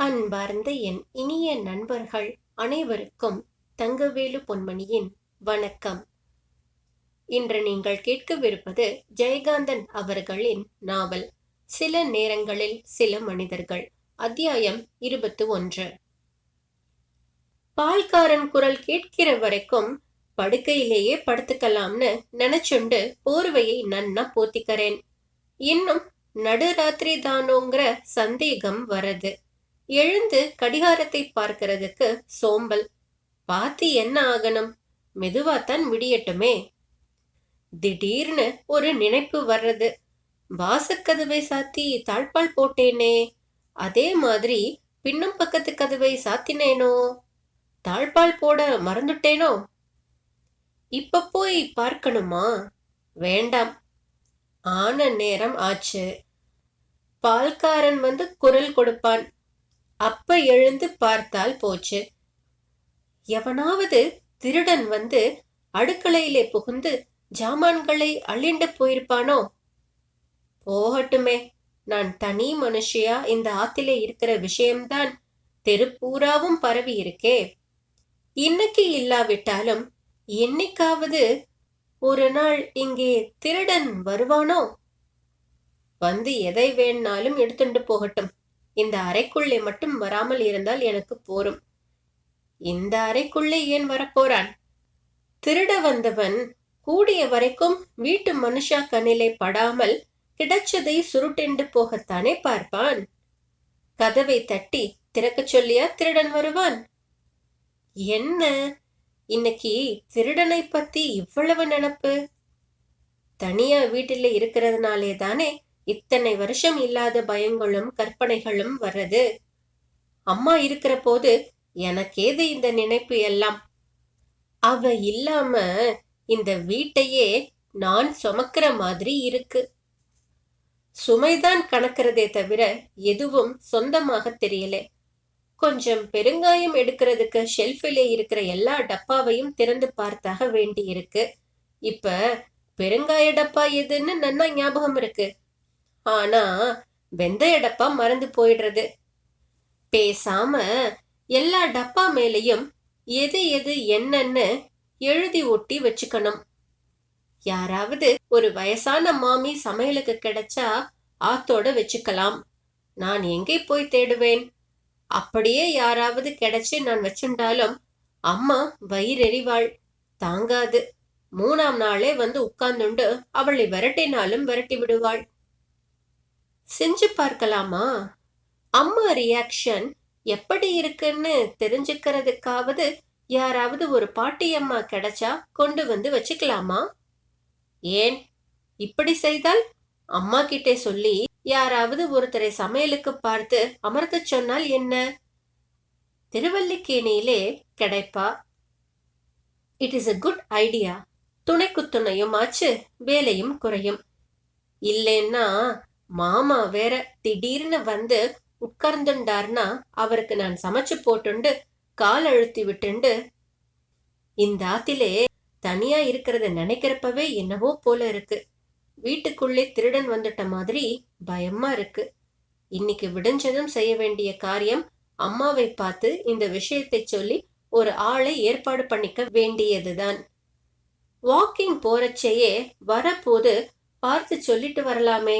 அன்பார்ந்த என் இனிய நண்பர்கள் அனைவருக்கும் தங்கவேலு பொன்மணியின் வணக்கம். இன்று நீங்கள் கேட்கவிருப்பது ஜெயகாந்தன் அவர்களின் நாவல். சில நேரங்களில் சில மனிதர்கள். அத்தியாயம் இருபத்தி ஒன்று பால்காரன் குரல் கேட்கிற வரைக்கும் படுக்கையிலேயே படுத்துக்கலாம்னு நினைச்சுண்டு போர்வையை நன்னா போத்திக்கிறேன். இன்னும் நடுராத்திரி தானோங்கிற சந்தேகம் வருது எழுந்து கடிகாரத்தை பார்க்கிறதுக்கு சோம்பல். பாத்தி என்ன ஆகணும்? மெதுவாத்தான் விடியட்டுமே. திடீர்னு ஒரு நினைப்பு வர்றது. வாசக்கதவை சாத்தி தாழ்பால் போட்டேனே. அதே மாதிரி பின்னும் பக்கத்து கதவை சாத்தினேனோ? தாழ்பால் போட மறந்துட்டேனோ? இப்ப போய் பார்க்கணுமா? வேண்டாம். ஆன நேரம் ஆச்சு. பால்காரன் வந்து குரல் கொடுப்பான். அப்ப எழுந்து பார்த்தால் போச்சு. எவனாவது திருடன் வந்து அடுக்கலையிலே புகுந்து ஜாமான்களை அள்ளிண்டு போயிருப்பானோ? போகட்டுமே. நான் தனி மனுஷியா? இந்த ஆத்திலே இருக்கிற விஷயம்தான் தெருப்பூராவும் பரவி இருக்கே. இன்னைக்கு இல்லாவிட்டாலும் என்னைக்காவது ஒரு நாள் இங்கே திருடன் வருவானோ? வந்து எதை வேணாலும் எடுத்துட்டு போகட்டும். இந்த அறைக்குள்ளே மட்டும் வராமல் இருந்தால் எனக்கு போரும். இந்த அறைக்குள்ளே ஏன் வரப்போறான்? திருட வந்தவன் கூடிய வரைக்கும் வீட்டு மனுஷா கண்ணிலே படாமல் கிடைச்சதை சுருட்டெண்டு போகத்தானே பார்ப்பான்? கதவை தட்டி திறக்கச் சொல்லியா திருடன் வருவான்? என்ன? இன்னைக்கு திருடனை பத்தி இவ்வளவு நினப்பு? தனியா வீட்டில இருக்கிறதுனாலே தானே இத்தனை வருஷம் இல்லாத பயங்களும் கற்பனைகளும் வர்றது. அம்மா இருக்கிற போது எனக்கேது இந்த நினைப்பு எல்லாம்? அவ இல்லாம இந்த வீட்டையே நான் சுமக்கிற மாதிரி இருக்கு. சுமைதான் கணக்கிறதே தவிர எதுவும் சொந்தமாக தெரியல. கொஞ்சம் பெருங்காயம் எடுக்கிறதுக்கு ஷெல்ஃபிலே இருக்கிற எல்லா டப்பாவையும் திறந்து பார்த்தாக வேண்டி இருக்கு இப்ப பெருங்காய டப்பா எதுன்னு நன்னா ஞாபகம் இருக்கு. ஆனா வெந்தய டப்பா மறந்து போயிடுறது. பேசாம எல்லா டப்பா மேலையும் எது எது என்னன்னு எழுதி ஒட்டி வச்சுக்கணும். யாராவது ஒரு வயசான மாமி சமையலுக்கு கிடைச்சா ஆத்தோட வச்சுக்கலாம். நான் எங்கே போய் தேடுவேன்? அப்படியே யாராவது கிடைச்சு நான் வச்சுண்டாலும் அம்மா வயிறெறிவாள் தாங்காது. மூணாம் நாளே வந்து உட்கார்ந்துண்டு அவளை விரட்டினாலும் விரட்டி விடுவாள். செஞ்சு பார்க்கலாமா? அம்மா ரியாக்ஷன் எப்படி இருக்குன்னு தெரிஞ்சுக்கிறதுக்காவது யாராவது ஒரு பாட்டியம்மா கிடைச்சா கொண்டு வந்து வச்சுக்கலாமா? ஏன்? இப்படி செய்தால்? அம்மா கிட்டே சொல்லி யாராவது ஒருத்தரை சமையலுக்கு பார்த்து அமர்த்தச் சொன்னால் என்ன? திருவல்லிக்கேணியிலே கிடைப்பா? It is a good idea துணைக்கு துணையும் ஆச்சு வேலையும் குறையும். இல்லைன்னா மாமா வேற திடீர்னு வந்து உட்கார்ந்துண்டார்னா அவருக்கு நான் சமைச்சு போட்டுண்டு கால் அழுத்தி விட்டுண்டு இந்த ஆத்திலே தனியா இருக்கிறத நினைக்கிறப்பவே என்னவோ போல இருக்கு. வீட்டுக்குள்ளே திருடன் வந்துட்ட மாதிரி பயமா இருக்கு. இன்னைக்கு விடிஞ்சதும் செய்ய வேண்டிய காரியம் அம்மாவை பார்த்து இந்த விஷயத்தை சொல்லி ஒரு ஆளை ஏற்பாடு பண்ணிக்க வேண்டியதுதான். வாக்கிங் போறச்சேயே வரப்போது பார்த்து சொல்லிட்டு வரலாமே.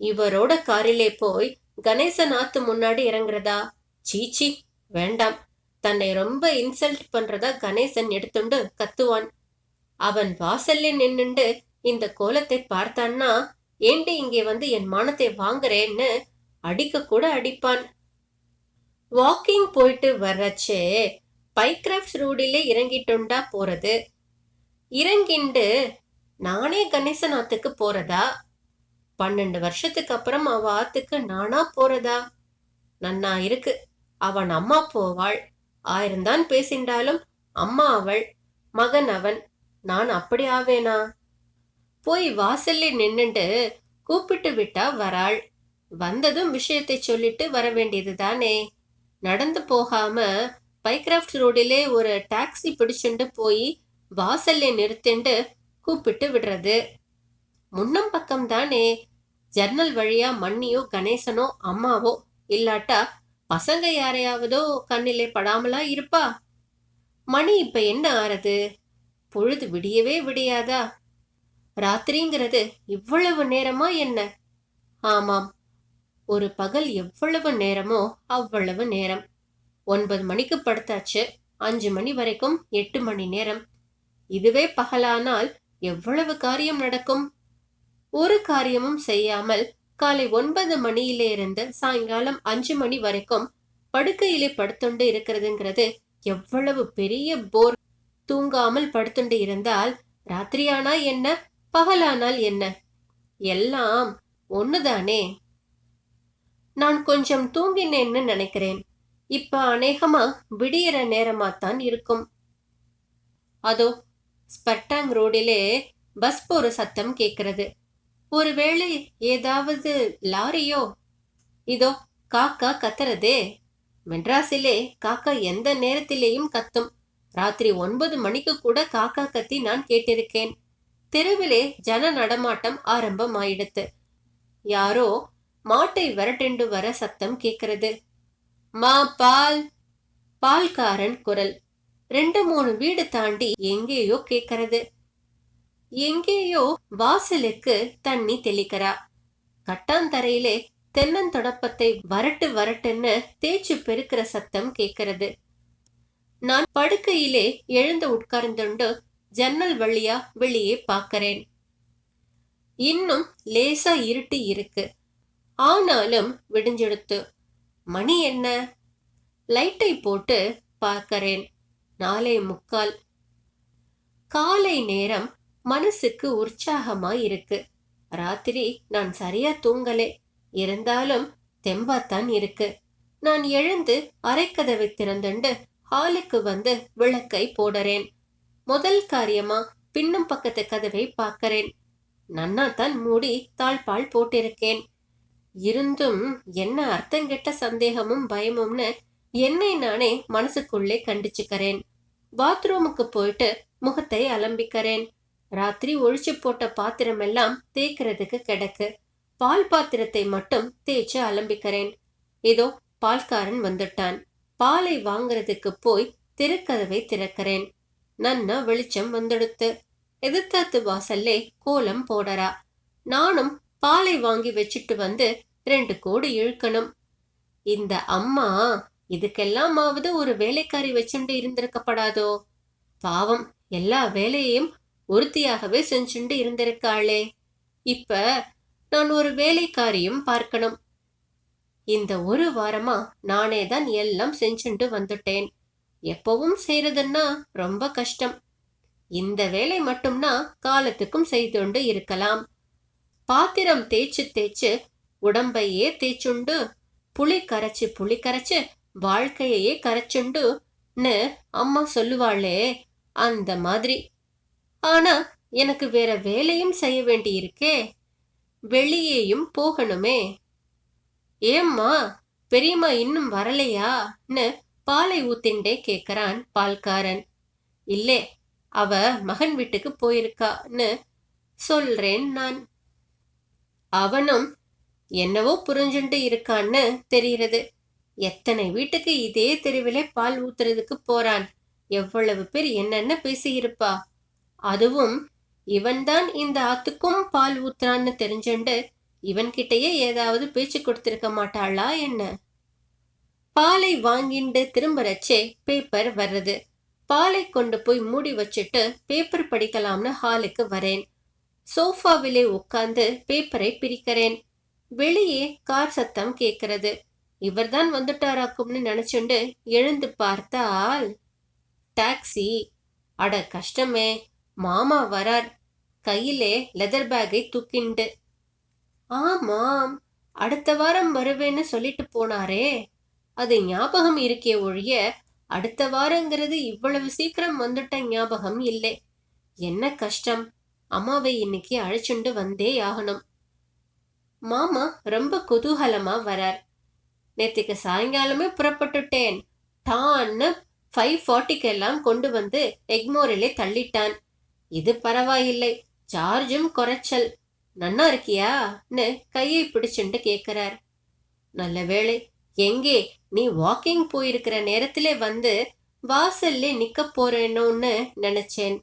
இவரோட காரிலே போய் கணேசநாத்து முன்னாடி இறங்குறதா? சீச்சி வேண்டாம். தன்னை ரொம்ப இன்சல்ட் பண்றதா கணேசன் எடுத்துண்டு கத்துவான். அவன் வாசல்ல நின்னுண்டு இந்த கோலத்தை பார்த்தான்னா ஏண்டி இங்கே வந்து என் மானத்தை வாங்குறேன்னு அடிக்க கூட அடிப்பான். வாக்கிங் போயிட்டு வர்றச்சே பைக்ராஃப்ட்ஸ் ரோடிலே இறங்கிட்டுண்டா போறது. இறங்கிண்டு நானே கணேசநாத்துக்கு போறதா? பன்னெண்டு வருஷத்துக்கு அப்புறம் அவ ஆத்துக்கு நானா போறதா? நன்னா இருக்கு. அவன் அம்மா போவாள். ஆயிரம்தான் பேசிண்டாலும் அம்மா அவள் மகன் அவன். நான் அப்படி ஆவேனா? போய் வாசல்ல நின்னுண்டு கூப்பிட்டு விட்டா வராள். வந்ததும் விஷயத்தை சொல்லிட்டு வர வேண்டியது தானே? நடந்து போகாம பைக்ராஃப்ட் ரோடிலே ஒரு டாக்ஸி பிடிச்சுண்டு போய் வாசல்ல நிறுத்திண்டு கூப்பிட்டு விடுறது. முன்னம் பக்கம் தானே ஜன்னல் வழியா மண்ணியோ கணேசனோ அம்மாவோ இல்லாட்டா பசங்க யாரையாவதோ கண்ணிலே படாமலா இருப்பா? மணி இப்ப என்ன ஆறது? பொழுது விடியவே விடியாதா? ராத்திரிங்கிறது இவ்வளவு நேரமா என்ன? ஆமாம் ஒரு பகல் எவ்வளவு நேரமோ அவ்வளவு நேரம். ஒன்பது மணிக்கு படுத்தாச்சு அஞ்சு மணி வரைக்கும் எட்டு மணி நேரம். இதுவே பகலானால் எவ்வளவு காரியம் நடக்கும்? ஒரு காரியமும் செய்யாமல் காலை ஒன்பது மணியிலே இருந்து சாயங்காலம் அஞ்சு மணி வரைக்கும் படுக்கையிலே படுத்துண்டு இருக்கிறதுங்கிறது எவ்வளவு பெரிய போர். தூங்காமல் படுத்துண்டு இருந்தால் ராத்திரியானா என்ன? பகலானால் என்ன? எல்லாம் ஒண்ணுதானே? நான் கொஞ்சம் தூங்கினேன்னு நினைக்கிறேன். இப்ப அநேகமா விடியற தான் இருக்கும். அதோ ஸ்பட்டாங் ரோடிலே பஸ் போற சத்தம் கேட்கிறது. ஒருவேளை ஏதாவது லாரியோ? இதோ காக்கா கத்துறதே. மெட்ராஸிலே காக்கா எந்த நேரத்திலேயும் கத்தும். ராத்திரி ஒன்பது மணிக்கு கூட காக்கா கத்தி நான் கேட்டிருக்கேன். தெருவிலே ஜன நடமாட்டம் ஆரம்பமாயிடுத்து. யாரோ மாட்டை விரட்டெண்டு வர சத்தம் கேட்கிறது. மா பால். பால்காரன் குரல். ரெண்டு மூணு வீடு தாண்டி எங்கேயோ கேட்கறது. எங்கேயோ வாசலுக்கு தண்ணி தெளிக்கிறா. கட்டாந்தரையிலே தென்னந்தொடப்பத்தை வரட்டு வரட்டுன்னு தேய்ச்சி பெருக்கிற சத்தம் கேட்கிறது. நான் படுக்கையிலே எழுந்து உட்கார்ந்துண்டு ஜன்னல் வழியா வெளியே பார்க்கிறேன். இன்னும் லேசா இருட்டி இருக்கு. ஆனாலும் விடிஞ்செடுத்து. மணி என்ன? லைட்டை போட்டு பார்க்கறேன். நாலே முக்கால். காலை நேரம் மனசுக்கு உற்சாகமா இருக்கு. ராத்திரி நான் சரியா தூங்கலே. இருந்தாலும் தெம்பாத்தான் இருக்கு. நான் எழுந்து அரைக்கதவை திறந்துண்டு ஹாலுக்கு வந்து விளக்கை போடுறேன். முதல் காரியமா பின்னும் பக்கத்து கதவை பார்க்கறேன். நன்னாத்தான் மூடி தாழ்பால் போட்டிருக்கேன். இருந்தும் என்ன அர்த்தங்கெட்ட சந்தேகமும் பயமும்னு என்னை நானே மனசுக்குள்ளே கண்டிச்சுக்கிறேன். பாத்ரூமுக்கு போயிட்டு முகத்தை அலம்பிக்கிறேன். ராத்திரி ஒழிச்சு போட்ட பாத்திரம் எல்லாம் தேய்க்கிறதுக்கு கிடக்கு. பால் பாத்திரத்தை மட்டும் தேய்ச்சு அலம்பிக்கிறேன். இதோ பால்காரன் வந்துட்டான். பாலை வாங்குறதுக்கு போய் திறக்கதவை திறக்கிறேன். நன்னா வெளிச்சம் வந்துடுத்து. எதிர்த்தாத்து வாசல்லே கோலம் போடறா. நானும் பாலை வாங்கி வச்சிட்டு வந்து ரெண்டு கோடு இழுக்கணும். இந்த அம்மா இதுக்கெல்லாமாவது ஒரு வேலைக்காரி வச்சுண்டு இருந்திருக்கப்படாதோ? பாவம் எல்லா வேலையையும் ஒருத்தியாகவே செஞ்சுண்டு இருந்திருக்காளே. இப்ப நான் ஒரு வேலைக்காரியும் பார்க்கணும். இந்த ஒரு வாரமா நானே தான் எல்லாம் செஞ்சுண்டு வந்துட்டேன். எப்பவும் செய்யறதுன்னா ரொம்ப கஷ்டம். இந்த வேலை மட்டும்னா காலத்துக்கும் செய்துண்டு இருக்கலாம். பாத்திரம் தேய்ச்சு தேய்ச்சு உடம்பையே தேய்ச்சுண்டு புளி கரைச்சு புளி கரைச்சு வாழ்க்கையையே கரைச்சுண்டுன்னு அம்மா சொல்லுவாளே. அந்த மாதிரி ஆனா எனக்கு வேற வேலையும் செய்ய வேண்டியிருக்கே. வெளியேயும் போகணுமே. ஏம்மா பெரியம்மா இன்னும் வரலையான்னு பாலை ஊத்திண்டே கேக்குறான் பால்காரன். இல்லே அவ மகன் வீட்டுக்கு போயிருக்கான்னு சொல்றேன் நான். அவனும் என்னவோ புரிஞ்சுண்டு இருக்கான்னு தெரிகிறது. எத்தனை வீட்டுக்கு இதே தெருவிலே பால் ஊத்துறதுக்கு போறான். எவ்வளவு பேர் என்னென்ன பேசியிருப்பா. அதுவும் இவன்தான் இந்த ஆத்துக்கும் பால் ஊத்துறான்னு தெரிஞ்சுண்டு இவன்கிட்டயே ஏதாவது பேச்சு கொடுத்திருக்க மாட்டாளா என்ன? பாலை வாங்கிண்டு திரும்பறச்சே பேப்பர் வர்றது. பாலை கொண்டு போய் மூடி வச்சுட்டு பேப்பர் படிக்கலாம்னு ஹாலுக்கு வரேன். சோஃபாவிலே உட்கார்ந்து பேப்பரை பிரிக்கிறேன். வெளியே கார் சத்தம் கேட்கிறது இவர்தான் வந்துட்டாராக்கும்னு நினைச்சுண்டு எழுந்து பார்த்தால் டாக்ஸி அட கஷ்டமே. மாமா வரார். கையிலே லெதர் பேக்கை தூக்கிண்டு ஆமாம் அடுத்த வாரம் வருவேன்னு சொல்லிட்டு போனாரே. அது ஞாபகம் இருக்கே ஒழிய அடுத்த வாரங்கிறது இவ்வளவு சீக்கிரம் வந்துட்ட ஞாபகம் இல்லை. என்ன கஷ்டம் அம்மாவை இன்னைக்கு அழைச்சுண்டு வந்தே ஆகணும். மாமா ரொம்ப குதூகலமா வரார். நேத்திக்கு சாயங்காலமே புறப்பட்டுட்டேன். டான்னு ஃபைவ் ஃபார்ட்டிக்கெல்லாம் கொண்டு வந்து எக்மோரிலே தள்ளிட்டான். இது பரவாயில்லை. சார்ஜும் குறைச்சல். நன்னா இருக்கியான்னு கையை பிடிச்சுண்டு கேட்கிறார் நல்ல வேளை. எங்கே? நீ வாக்கிங் போயிருக்கிற நேரத்திலே வந்து வாசல்ல நிக்க போறேனோன்னு நினைச்சேன்.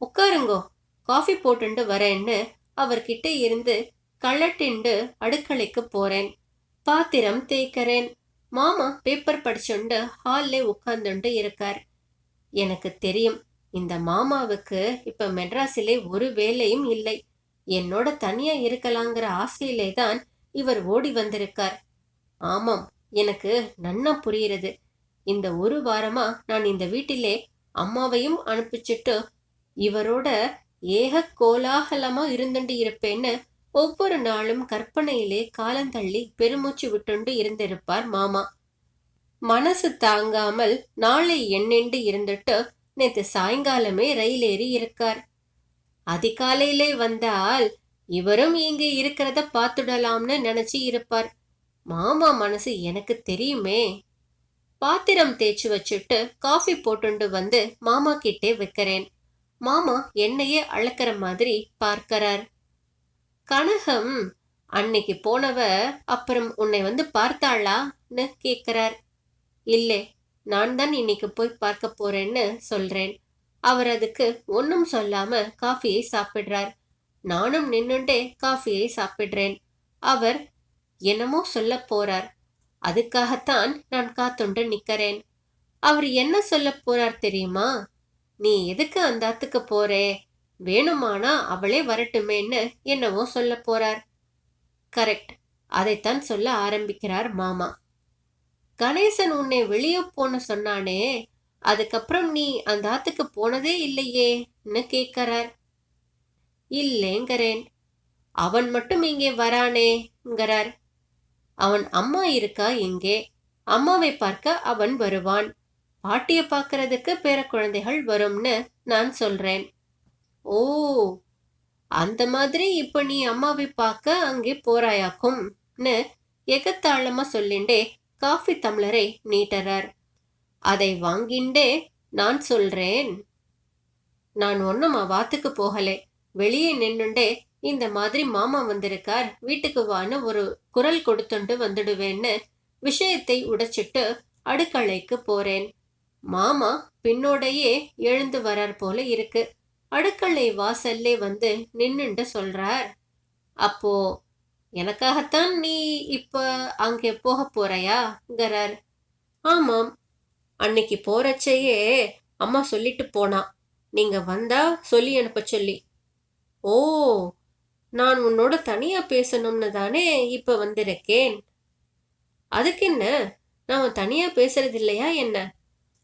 உட்காருங்கோ. காஃபி போட்டுண்டு வரேன்னு அவர்கிட்ட இருந்து கள்ளட்டிண்டு அடுக்கலைக்கு போறேன். பாத்திரம் தேய்க்கிறேன். மாமா பேப்பர் படிச்சுண்டு ஹால்ல உட்கார்ந்துண்டு இருக்கார். எனக்கு தெரியும். இந்த மாமாவுக்கு இப்ப மெட்ராஸிலே ஒரு வேலையும் இல்லை. என்னோட தனியா இருக்கலாங்கிற ஆசையிலே தான் இவர் ஓடி வந்திருக்கார். ஆமாம் எனக்கு நன்னா புரியுறது இந்த ஒரு வாரமா நான் இந்த வீட்டிலே அம்மாவையும் அனுப்பிச்சிட்டு இவரோட ஏக கோலாகலமா இருந்துட்டு இருப்பேன்னு ஒவ்வொரு நாளும் கற்பனையிலே காலந்தள்ளி பெருமூச்சு விட்டுண்டு இருந்திருப்பார் மாமா. மனசு தாங்காமல் நாளை எண்ணெண்டு இருந்துட்டு நேத்து சாயங்காலமே ரயில் ஏறி இருக்கார். அதிகாலையிலே வந்தால் இவரும் இங்கே இருக்கிறத பார்த்துடலாம்னு நினைச்சு இருப்பார். மாமா மனசு எனக்கு தெரியுமே. பாத்திரம் தேய்ச்சி வச்சுட்டு காஃபி போட்டுண்டு வந்து மாமா கிட்டே வைக்கிறேன். மாமா என்னையே அளக்கிற மாதிரி பார்க்கறார். கனகம் அன்னைக்கு போனவ அப்புறம் உன்னை வந்து பார்த்தாளான்னு கேட்கிறார் இல்லை நான் தான் இன்னைக்கு போய் பார்க்க போறேன்னு சொல்றேன். அவர் அதுக்கு ஒன்றும் சொல்லாம காஃபியை சாப்பிடுறார். நானும் நின்னுண்டே காஃபியை சாப்பிடுறேன். அவர் என்னமோ சொல்ல போறார். அதுக்காகத்தான் நான் காத்துண்டு நிக்கிறேன். அவர் என்ன சொல்ல போறார் தெரியுமா? நீ எதுக்கு அந்த ஆத்துக்கு போறே? வேணுமானா அவளே வரட்டுமேன்னு என்னவோ சொல்ல போறார். கரெக்ட். அதைத்தான் சொல்ல ஆரம்பிக்கிறார் மாமா. கணேசன் உன்னை வெளியே போன சொன்னானே அதுக்கப்புறம் நீ அந்த ஆத்துக்கு போனதே இல்லையேன்னு கேட்கிறார்? இல்லைங்கிறேன். அவன் மட்டும் இங்கே வரானேங்கிறார். அவன் அம்மா இருக்கா இங்கே அம்மாவை பார்க்க அவன் வருவான். பாட்டியை பார்க்கறதுக்கு பேர குழந்தைகள் வரும்னு நான் சொல்றேன். ஓ அந்த மாதிரி இப்ப நீ அம்மாவை பார்க்க அங்கே போறாயாக்கும்னு எகத்தாளமா சொல்லிண்டே காஃபி தம்ளரை நீட்டறார். அதை வாங்கிண்டே நான் சொல்றேன். நான் ஒன்னும் வாத்துக்கு போகலே. வெளியே நின்னுண்டே இந்த மாதிரி மாமா வந்திருக்கார். வீட்டுக்கு வான்னு ஒரு குரல் கொடுத்துண்டு வந்துடுவேன்னு விஷயத்தை உடைச்சிட்டு அடுக்களைக்கு போறேன். மாமா பின்னோடையே எழுந்து வரார் போல இருக்கு. அடுக்களை வாசல்லே வந்து நின்னுண்டு சொல்றார். அப்போ எனக்காகத்தான் நீ இப்போ அங்கே போக போறையாங்கிறார். ஆமாம் அன்னைக்கு போறச்சையே அம்மா சொல்லிட்டு போனா. நீங்க வந்தா சொல்லி அனுப்ப சொல்லி. ஓ நான் உன்னோட தனியா பேசணும்னு தானே இப்ப வந்திருக்கேன். அதுக்கு என்ன நாம தனியா பேசுறது இல்லையா என்ன?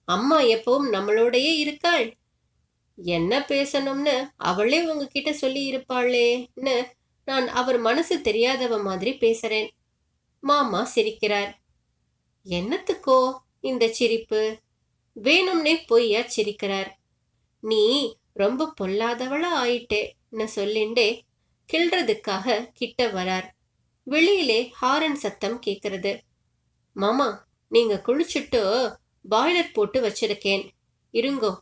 அம்மா எப்பவும் நம்மளோடயே இருக்காள். என்ன பேசணும்னு அவளே உங்ககிட்ட சொல்லி இருப்பாளேன்னு நான் அவர் மனசு தெரியாதவ மாதிரி பேசுறேன். மாமா சிரிக்கிறார். என்னத்துக்கோ இந்த சிரிப்பு? வேணும்னே பொய்யா சிரிக்கிறார். நீ ரொம்ப பொல்லாதவளா ஆயிட்டேன்னு சொல்லிண்டே கிள்றதுக்காக கிட்ட வரார். வெளியிலே ஹாரன் சத்தம் கேக்குறது. மாமா நீங்க குளிச்சுட்டு பாய்லர் போட்டு வச்சிருக்கேன். இருங்கோ.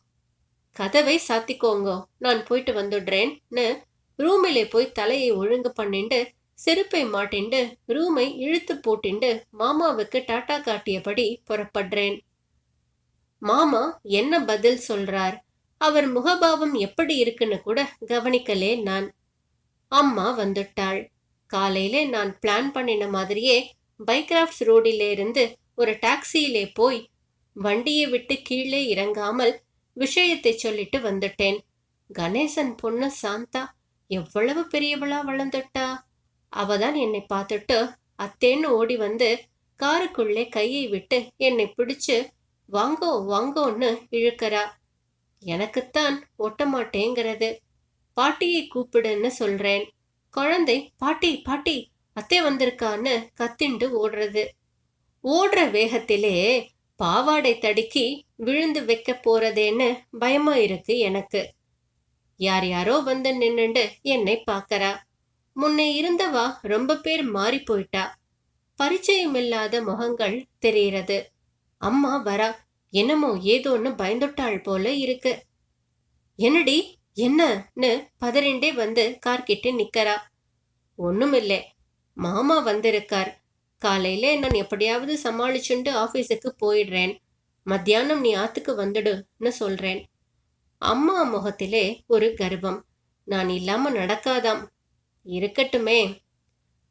கதவை சாத்திக்கோங்கோ. நான் போயிட்டு வந்துடுறேன்னு ரூமிலே போய் தலையை ஒழுங்கு பண்ணிண்டு செருப்பை மாட்டிண்டு ரூமை இழுத்து போட்டிண்டு மாமாவுக்கு டாட்டா காட்டியபடி புறப்படுறேன். மாமா என்ன பதில் சொல்றார்? அவர் முகபாவம் எப்படி இருக்குன்னு கூட கவனிக்கலே நான். அம்மா வந்துட்டாள். காலையில நான் பிளான் பண்ணின மாதிரியே பைக்ராஃப்ட்ஸ் ரோடிலே இருந்து ஒரு டாக்ஸியிலே போய் வண்டியை விட்டு கீழே இறங்காமல் விஷயத்தை சொல்லிட்டு வந்துட்டேன். கணேசன் பொண்ணு சாந்தா எவ்வளவு பெரியவளா வளர்ந்துட்டா? அவதான் என்னை பார்த்துட்டு அத்தேன்னு ஓடி வந்து காருக்குள்ளே கையை விட்டு என்னை பிடிச்சு வாங்கோ வாங்கோன்னு இழுக்கறா. எனக்குத்தான் ஒட்ட மாட்டேங்கிறது. பாட்டியை கூப்பிடுன்னு சொல்றேன். குழந்தை பாட்டி பாட்டி அத்தை வந்திருக்கான்னு கத்திண்டு ஓடுறது. ஓடுற வேகத்திலே பாவாடை தடுக்கி விழுந்து வைக்க போறதேன்னு பயமா இருக்கு எனக்கு. யார் யாரோ வந்து நின்னுண்டு என்னை பார்க்கறா. முன்னே இருந்தவா ரொம்ப பேர் மாறி போயிட்டா. பரிச்சயமில்லாத முகங்கள் தெரியறது அம்மா வரா. என்னமோ ஏதோன்னு பயந்துட்டாள் போல இருக்கு. என்னடி? என்னன்னு பதறிண்டே வந்து கார்கிட்ட நிக்கறா. ஒண்ணுமில்லை. மாமா வந்திருக்கார். காலையில நான் எப்படியாவது சமாளிச்சுண்டு ஆபீஸுக்கு போயிடுறேன். மத்தியானம் நீ ஆத்துக்கு வந்துடுன்னு சொல்றேன். அம்மா முகத்திலே ஒரு கர்வம். நான் இல்லாம நடக்காதாம். இருக்கட்டுமே.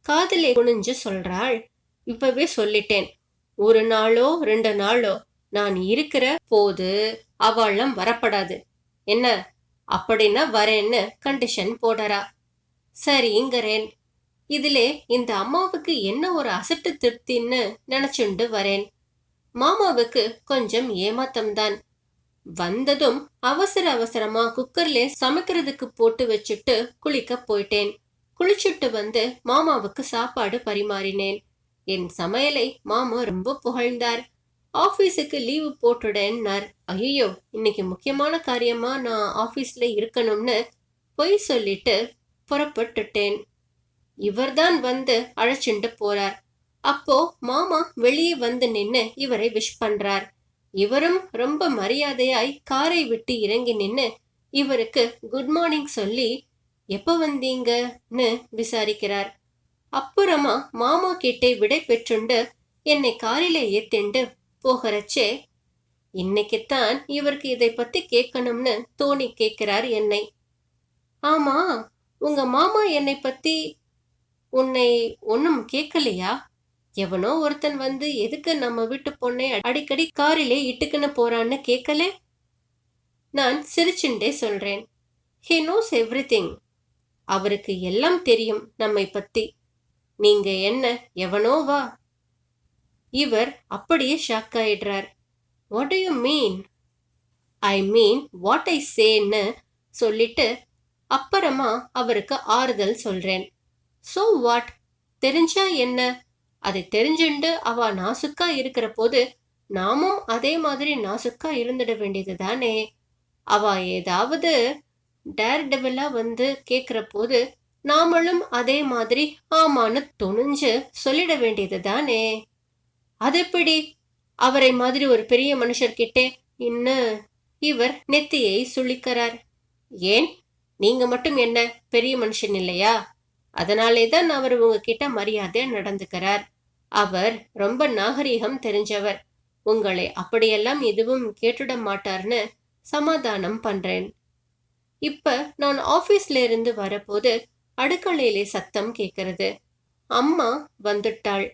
காதலை குனிஞ்சு சொல்றாள். இப்பவே சொல்லிட்டேன். ஒரு நாளோ ரெண்டு நாளோ நான் இருக்கிற போது அவள்லாம் வரப்படாது. என்ன? அப்படின்னா வரேன்னு கண்டிஷன் போடறா. சரிங்கிறேன் இதிலே இந்த அம்மாவுக்கு என்ன ஒரு அசட்டு திருப்தின்னு நினைச்சுண்டு வரேன். மாமாவுக்கு கொஞ்சம் ஏமாத்தம்தான். வந்ததும் அவசர அவசரமா குக்கர்ல சமைக்கிறதுக்கு போட்டு வச்சுட்டு குளிக்க போயிட்டேன். குளிச்சுட்டு வந்து மாமாவுக்கு சாப்பாடு பரிமாறினேன். என் சமையலை மாமா ரொம்ப புகழ்ந்தார். ஆபீஸுக்கு லீவு போட்டுடன்னார். ஐயோ இன்னைக்கு முக்கியமான காரியமா நான் ஆபீஸ்ல இருக்கணும்னு பொய் சொல்லிட்டு புறப்பட்டுட்டேன். இவர்தான் வந்து அழைச்சிண்டு போறார். அப்போ மாமா வெளியே வந்து நின்னு இவரை விஷ் பண்றார். இவரும் ரொம்ப மரியாதையாய் காரை விட்டு இறங்கி நின்று இவருக்கு குட் மார்னிங் சொல்லி எப்போ வந்தீங்கன்னு விசாரிக்கிறார். அப்புறமா மாமா கிட்டே விடை பெற்றுண்டு என்னை காரில ஏத்திண்டு போகிறச்சே. இன்னைக்குத்தான் இவருக்கு இதை பத்தி கேட்கணும்னு தோணி கேட்கிறார் என்னை. ஆமா உங்க மாமா என்னை பத்தி உன்னை ஒன்றும் கேட்கலையா? எவனோ ஒருத்தன் வந்து எதுக்கு நம்ம வீட்டு பொண்ணை அடிக்கடி காரிலே இட்டுக்குன்னு போறான்னு கேட்கல? நான் சிரிச்சுண்டே சொல்றேன். ஹி நோஸ் எவ்ரி அவருக்கு எல்லாம் தெரியும் நம்மை பத்தி. நீங்க என்ன எவனோவா இவர் அப்படியே shock ஆயிடுறார். What do you mean I mean what I சேன்னு சொல்லிட்டு அப்புறமா அவருக்கு ஆறுதல் சொல்றேன். ஸோ வாட் தெரிஞ்சா என்ன? அதை தெரிஞ்சுண்டு அவ நாசுக்கா இருக்கிற போது நாமும் அதே மாதிரி நாசுக்கா இருந்துட வேண்டியது தானே? அவ ஏதாவது டேர் டெவலா வந்து கேக்குற போது நாமளும் அதே மாதிரி ஆமான்னு துணிஞ்சு சொல்லிட வேண்டியது தானே? அதெப்படி அவரை மாதிரி ஒரு பெரிய மனுஷர்கிட்டே இன்னும் இவர் நெத்தியை சுழிக்கிறார். ஏன்? நீங்க மட்டும் என்ன? பெரிய மனுஷன் இல்லையா? அதனாலே தான் அவர் உங்ககிட்ட மரியாதையா நடந்துக்கிறார். அவர் ரொம்ப நாகரீகம் தெரிஞ்சவர். உங்களை அப்படியெல்லாம் எதுவும் கேட்டுட மாட்டார்னு சமாதானம் பண்றேன். இப்ப நான் ஆபீஸ்ல இருந்து வரபோது அடுக்கலையிலே சத்தம் கேட்கறது. அம்மா வந்துட்டாள்.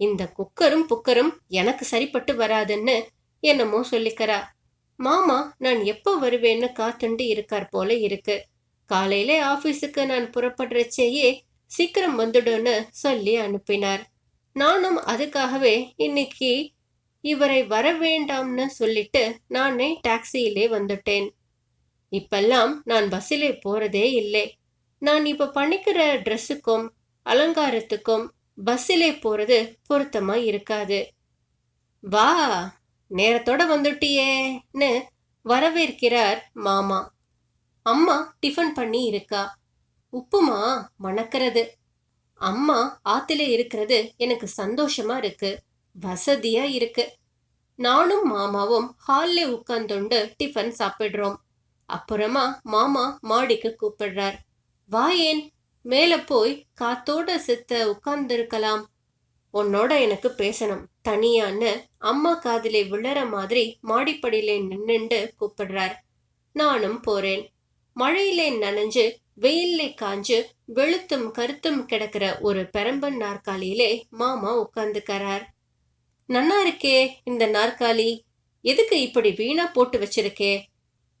இந்த குக்கரும் புக்கரும் எனக்கு சரிப்பட்டு வராதுன்னு என்னமோ சொல்லிக்கிறா. மாமா நான் எப்போ வருவேன்னு காத்துண்டு இருக்கார் போல இருக்கு. காலையில ஆபீஸுக்கு நான் புறப்படுறச்சேயே சீக்கிரம் வந்துடுன்னு சொல்லி அனுப்பினார். நானும் அதுக்காகவே இன்னைக்கு இவரை வர வேண்டாம்னு சொல்லிட்டு நானே டாக்ஸியிலே வந்துட்டேன். இப்பெல்லாம் நான் பஸ்ஸிலே போறதே இல்லை. நான் இப்ப பண்ணிக்கிற ட்ரெஸ்ஸுக்கும் அலங்காரத்துக்கும் பஸ்ஸிலே போறது பொருத்தமா இருக்காது. வா நேரத்தோட வந்துட்டியேன்னு வரவேற்கிறார் மாமா. அம்மா டிஃபன் பண்ணி இருக்கா. உப்புமா மணக்கிறது. அம்மா ஆத்துல இருக்கிறது எனக்கு சந்தோஷமா இருக்கு. வசதியா இருக்கு. நானும் மாமாவும் ஹால்ல உட்கார்ந்துண்டு டிஃபன் சாப்பிடுறோம். அப்புறமா மாமா மாடிக்கு கூப்பிடுறார். வா ஏன்? மேல போய் காத்தோட சித்த உட்கார்ந்துருக்கலாம். உன்னோட எனக்கு பேசணும் தனியான்னு அம்மா காதிலே விழற மாதிரி மாடிப்படியிலே நின்னுண்டு கூப்பிடுறார். நானும் போறேன். மழையிலே நனைஞ்சு வெயில்ல காஞ்சு வெளுத்தும் கருத்தும் கிடக்கிற ஒரு பெரம்பன் நாற்காலியிலே மாமா உட்கார்ந்துக்கிறார். நன்னா இருக்கே இந்த நாற்காலி. எதுக்கு இப்படி வீணா போட்டு வச்சிருக்கே?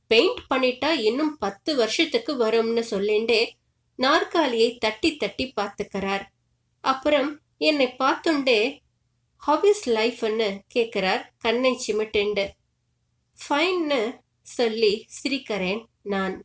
பெயிண்ட் பண்ணிட்டா இன்னும் பத்து வருஷத்துக்கு வரும்னு சொல்லிண்டே நாற்காலியை தட்டி தட்டி பார்த்துக்கிறார். அப்புறம் என்னை பார்த்துண்டே ஹாபிஸ் லைஃப்னு கேட்கிறார் கண்ணை சிமிட்டுண்டு. ஃபைன்னு சொல்லி சிரிக்கிறேன் நான்.